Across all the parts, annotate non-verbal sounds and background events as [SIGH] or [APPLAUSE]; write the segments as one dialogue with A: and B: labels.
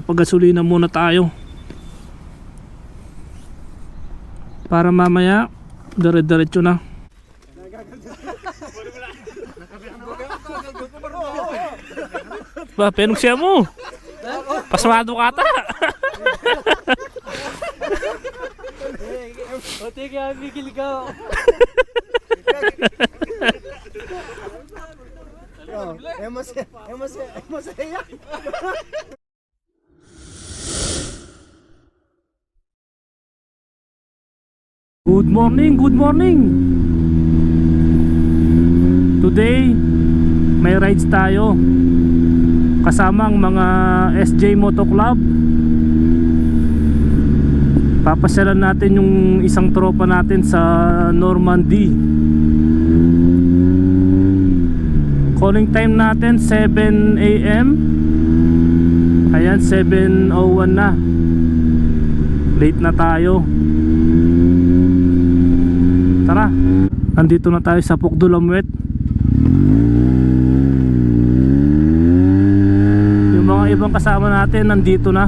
A: Papagasolina muna tayo. Para mamaya, dire-diretso na. Ba, penong siya mo. Pasmado ka ta.
B: O, tika, Miguel ka.
C: É masaya, é masaya, é masaya.
A: Good morning, good morning. Today, may rides tayo. Kasama ang mga SJ Moto Club. Papasyalan natin yung isang tropa natin sa Normandy. Calling time natin 7 a.m. Ayan, 7.01 na. Late na tayo. Tara, andito na tayo sa Pukdulamuet. Yung mga ibang kasama natin nandito na.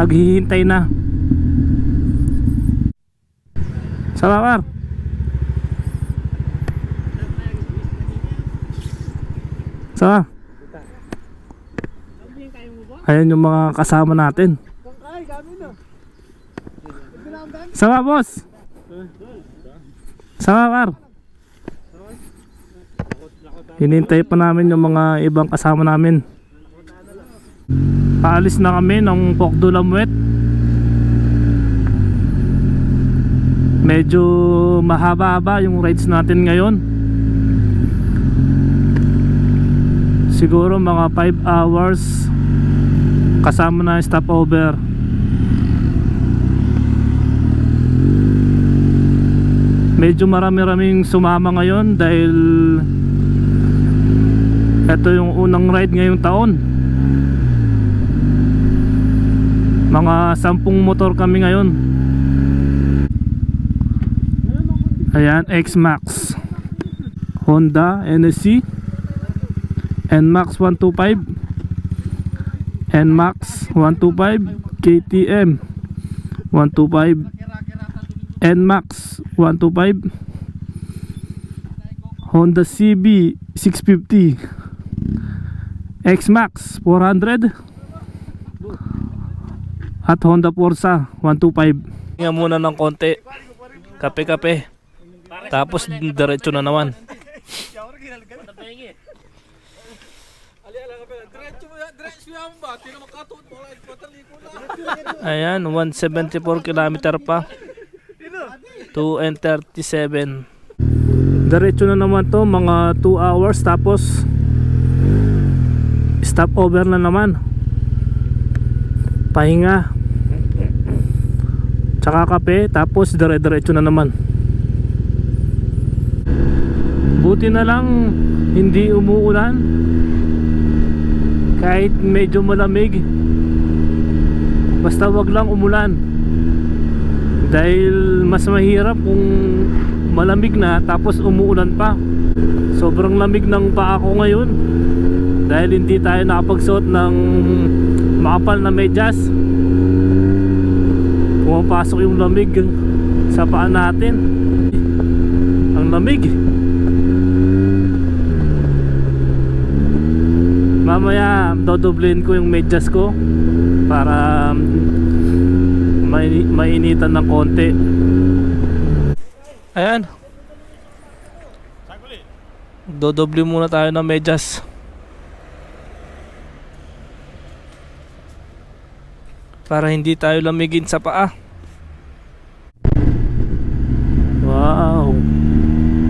A: Naghihintay na. Salamat. Sama. Ayan yung mga kasama natin. Sama boss. Sama kar. Hinintay pa namin yung mga ibang kasama namin. Paalis na kami ng Pokdulamuet. Medyo mahaba-haba yung rides natin ngayon. Siguro mga 5 hours kasama na stopover. Medyo marami-raming sumama ngayon dahil ito yung unang ride ngayong taon. Mga sampung motor kami ngayon. Ayan, X-Max Honda NSC NMAX 125 NMAX 125 KTM 125 NMAX 125 Honda CB 650 X-Max 400 at Honda Forza 125 Nga muna ng konti. Kape-kape. Tapos diretso na naman. Ayan 174 kilometer pa 2 and 37 Diretso na naman to mga 2 hours tapos stop over na naman. Pahinga. Tsaka kape tapos dire-diretso na naman. Buti na lang hindi umuulan. Kahit medyo malamig basta wag lang umulan dahil mas mahirap kung malamig na tapos umuulan pa. Sobrang lamig ng paa ko ngayon. Dahil hindi tayo nakapagsuot ng makapal na medyas. Pumapasok yung lamig sa paa natin. Ang lamig. Mamaya dodoblin ko yung medyas ko para mai mainitan ng konti. Ayan. Dodoble muna tayo ng medyas. Para hindi tayo lamigin sa paa. Wow.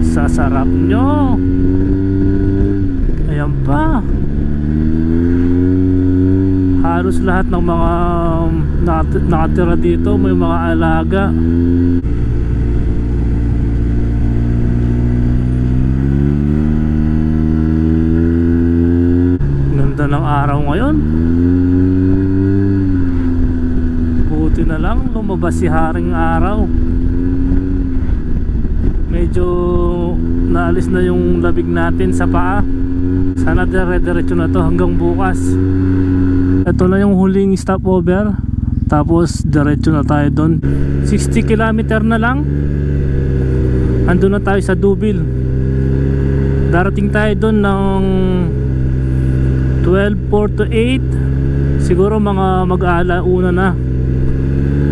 A: Sasarap nyo. Ayan pa halos lahat ng mga nat- nakatira dito may mga alaga. Ganda ng araw ngayon. Buti na lang lumabas si haring araw. Medyo naalis na yung labig natin sa paa. Sana dire-diretso na to hanggang bukas Ito na yung huling stopover. Tapos diretso na tayo doon. 60 kilometer na lang. Ando na tayo sa Dubil. Darating tayo doon ng 12 to 8. Siguro mga mag-aala una na.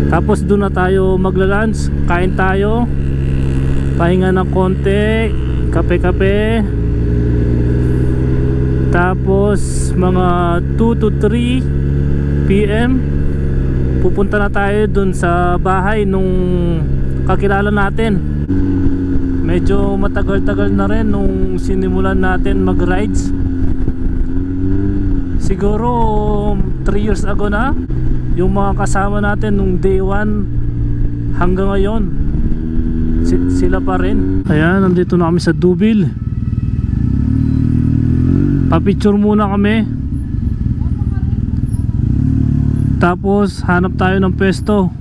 A: Tapos doon na tayo magla-lunch. Kain tayo. Pahinga ng konti. Kape-kape. Tapos mga 2 to 3 PM pupunta na tayo dun sa bahay nung kakilala natin. Medyo matagal-tagal na rin nung sinimulan natin mag-rides. Siguro 3 years ago na yung mga kasama natin nung day 1 hanggang ngayon. Si- sila pa rin. Ayan, nandito na kami sa Dubil. Papicture muna kami. Tapos hanap tayo ng pwesto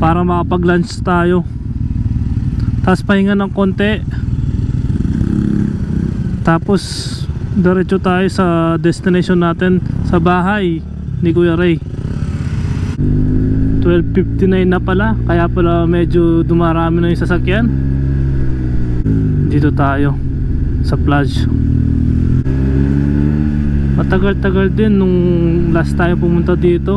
A: para makapag-lunch tayo. Tapos pahinga ng konti. Tapos diretso tayo sa destination natin sa bahay ni Kuya Ray. 12.59 na pala kaya pala medyo dumarami na yung sasakyan. Dito tayo sa plage. Matagal-tagal din nung last tayo pumunta dito.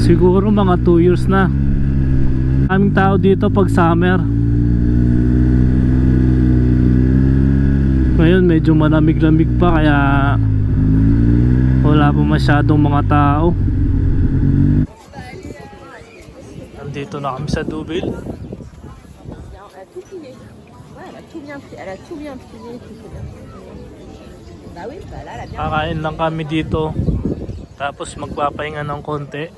A: Siguro mga 2 years na. Aming tao dito pag summer. Ngayon medyo malamig-lamig pa kaya wala pa masyadong mga tao. Nandito na kami sa Dubil.
D: Elle a tout bien. Elle a tout bien plié.
A: Kakain lang kami dito. Tapos magpapahinga ng konti.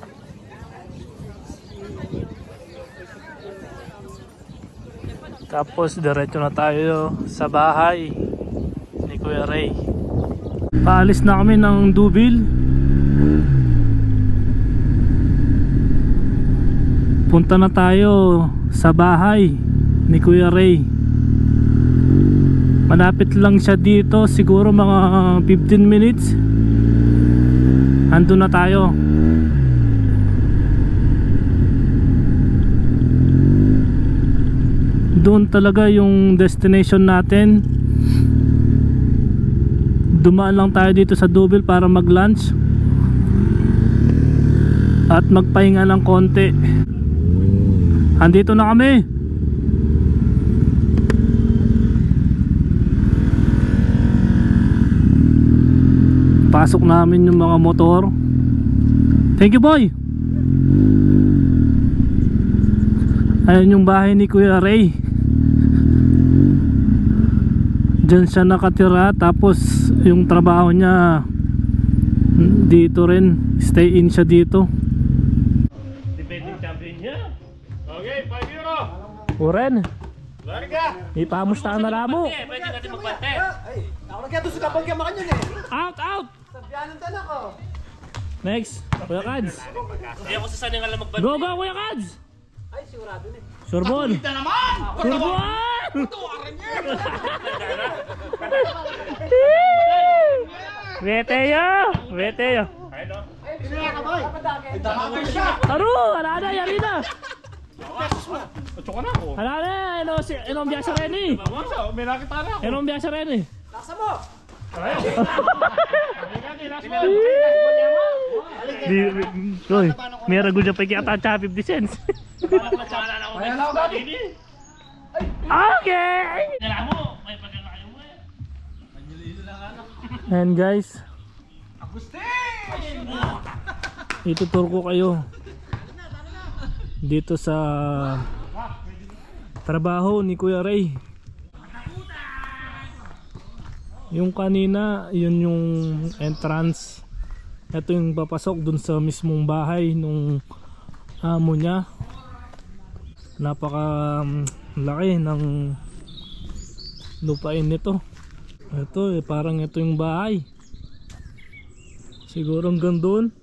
A: Tapos diretso na tayo sa bahay ni Kuya Ray. Paalis na kami ng Dubil. Punta na tayo sa bahay ni Kuya Ray. Malapit lang siya dito, siguro mga 15 minutes. Ando na tayo. Doon talaga yung destination natin. Dumaan lang tayo dito sa Dubil para mag-lunch. At magpahinga ng konti. Andito na kami. Pasok namin yung mga motor. Thank you boy. Ayan yung bahay ni Kuya Ray. Diyan siya nakatira tapos yung trabaho niya dito rin. Stay in siya dito. Defending champion niya.
C: Okay, 5 euro.
A: Uren,
C: Larga.
A: ipamusta na lamo.
C: Ay, ako na kaya doon sa kaya makanyan eh.
A: Out, out.
C: Sabihanan tan ako.
A: Next, Kuya Kads.
E: Hindi ako sasanay nga lang magbantay.
A: Go, go, Kuya Kads.
C: Ay, sigurado na eh.
A: Surbol.
C: Kita naman!
A: Surbol! Veteo! Veteo!
C: Pinaya ka boy. Tamagal siya.
A: Aru! Alana, yari na!
E: Atso ka na ako.
A: Ano, ano eh?
E: May nakita na ako.
A: Ano ang biyasa rin eh?
C: Laksa mo.
A: Di, may rago dyan pa kaya ta 50 cents. Okay!
E: Kailangan mo, may pagkakayo mo eh.
A: And guys, ituturo ko kayo dito sa trabaho ni Kuya Ray. Yung kanina, yun yung entrance. Ito yung papasok dun sa mismong bahay nung amo niya. Napaka um, laki ng lupain nito. Ito eh, parang ito yung bahay. Siguro hanggang doon.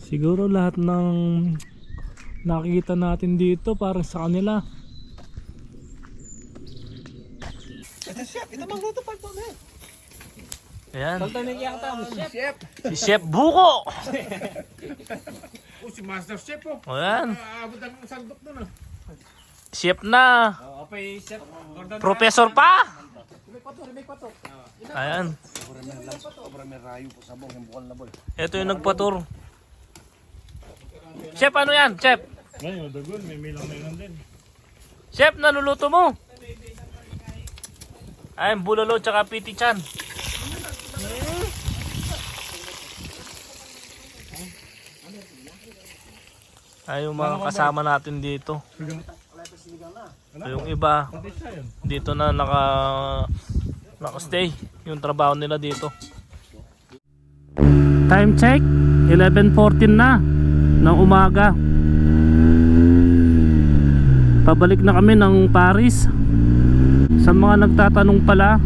A: Siguro lahat ng nakikita natin dito parang sa kanila.
C: Chef, ito magluto pa po eh.
A: Ayan.
B: Tanong mo, chef.
A: Si Chef Buko. [LAUGHS]
E: Oh, si Master Chef oh.
A: Ayan.
E: Aabot ang sandok doon ah.
A: Chef na.
B: Okay, chef. Gordon.
A: Professor pa. Ayan.
C: Sobrang rayo po sabong yung bukal na boy.
A: Ito yung nagpatur. Chef, ano yan? Chef?
E: Ngayon, dagon, may milang na din.
A: Chef, naluluto mo? Ayun, bulalo tsaka piti chan. Ay, yung mga kasama natin dito. Yung iba, dito na naka naka-stay yung trabaho nila dito. Time check, 11.14 na ng umaga. Pabalik na kami ng Paris. Sa mga nagtatanong pala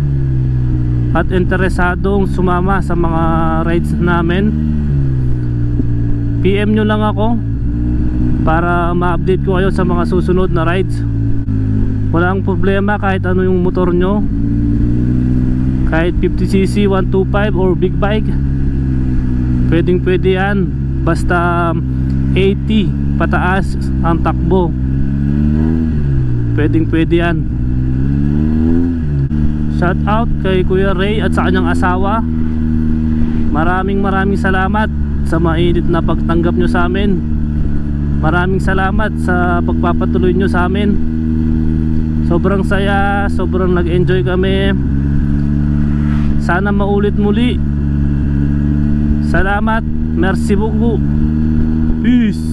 A: at interesadong sumama sa mga rides namin, PM nyo lang ako para ma-update ko kayo sa mga susunod na rides. Walang problema kahit ano yung motor nyo. Kahit 50cc, 125 or big bike. Pwedeng pwede yan. Basta 80 pataas ang takbo. Pwedeng pwede yan. Shout out kay Kuya Ray at sa kanyang asawa. Maraming maraming salamat sa mainit na pagtanggap nyo sa amin. Maraming salamat sa pagpapatuloy nyo sa amin. Sobrang saya, sobrang nag-enjoy kami. Sana maulit muli. Salamat. Merci beaucoup. Peace.